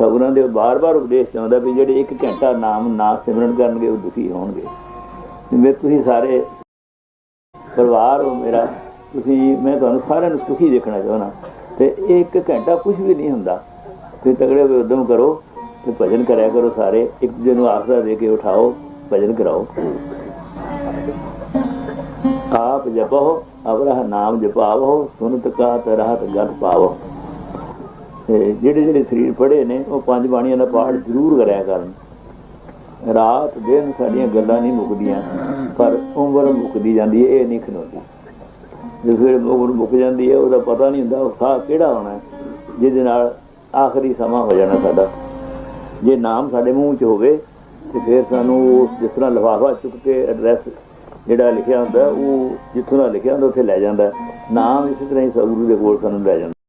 ਸਗੁਰਾਂ ਦੇ ਬਾਰ-ਬਾਰ ਉਪਦੇਸ਼ ਚਾਹੁੰਦਾ ਵੀ ਜਿਹੜੇ ਇੱਕ ਘੰਟਾ ਨਾਮ ਨਾ ਸਿਮਰਨ ਕਰਨਗੇ, ਉਹ ਦੁਖੀ ਹੋਣਗੇ। ਜਿਵੇਂ ਤੁਸੀਂ ਸਾਰੇ ਪਰਿਵਾਰ ਹੋ ਮੇਰਾ, ਤੁਸੀਂ, ਮੈਂ ਤੁਹਾਨੂੰ ਸਾਰਿਆਂ ਨੂੰ ਸੁਖੀ ਦੇਖਣਾ ਚਾਹੁੰਦਾ। ਤੇ ਇਹ ਇੱਕ ਘੰਟਾ ਕੁਝ ਵੀ ਨਹੀਂ ਹੁੰਦਾ। ਤੁਸੀਂ ਤਗੜੇ ਹੋਏ ਉਦਮ ਕਰੋ ਤੇ ਭਜਨ ਕਰਿਆ ਕਰੋ ਸਾਰੇ। ਇੱਕ ਦੂਜੇ ਨੂੰ ਆਸਰਾ ਦੇ ਕੇ ਉਠਾਓ, ਭਜਨ ਕਰਾਓ। ਆਪ ਜਪੋ ਅਵਰਹ ਨਾਮ ਜਪਾਵੋ, ਸੁਨਤ ਕਾ ਤਰਹਤ ਗਤ ਪਾਵੋ। ਤੇ ਜਿਹੜੇ ਜਿਹੜੇ ਸਰੀਰ ਪੜੇ ਨੇ, ਉਹ ਪੰਜ ਬਾਣੀਆਂ ਦਾ ਪਾਠ ਜ਼ਰੂਰ ਕਰਿਆ ਕਰਨ। ਰਾਤ ਦਿਨ ਸਾਡੀਆਂ ਗੱਲਾਂ ਨਹੀਂ ਮੁੱਕਦੀਆਂ, ਪਰ ਉਮਰ ਮੁੱਕਦੀ ਜਾਂਦੀ ਹੈ ਇਹ ਨਹੀਂ ਖਲੋਦੀ ਜੇ ਫਿਰ ਉਮਰ ਮੁੱਕ ਜਾਂਦੀ ਹੈ ਉਹਦਾ ਪਤਾ ਨਹੀਂ ਹੁੰਦਾ, ਉਹ ਸਾਹ ਕਿਹੜਾ ਹੋਣਾ ਜਿਹਦੇ ਨਾਲ ਆਖਰੀ ਸਮਾਂ ਹੋ ਜਾਣਾ ਸਾਡਾ। ਜੇ ਨਾਮ ਸਾਡੇ ਮੂੰਹ 'ਚ ਹੋਵੇ, ਤੇ ਫਿਰ ਸਾਨੂੰ ਉਸ ਜਿਸ ਤਰ੍ਹਾਂ ਲਿਫਾਫਾ ਚੁੱਕ ਕੇ ਐਡਰੈਸ ਜਿਹੜਾ ਲਿਖਿਆ ਹੁੰਦਾ, ਉਹ ਜਿੱਥੋਂ ਦਾ ਲਿਖਿਆ ਹੁੰਦਾ, ਉੱਥੇ ਲੈ ਜਾਂਦਾ। ਨਾਮ ਇਸੇ ਤਰ੍ਹਾਂ ਹੀ ਸਤਿਗੁਰੂ ਦੇ ਕੋਲ ਸਾਨੂੰ ਲੈ ਜਾਂਦਾ।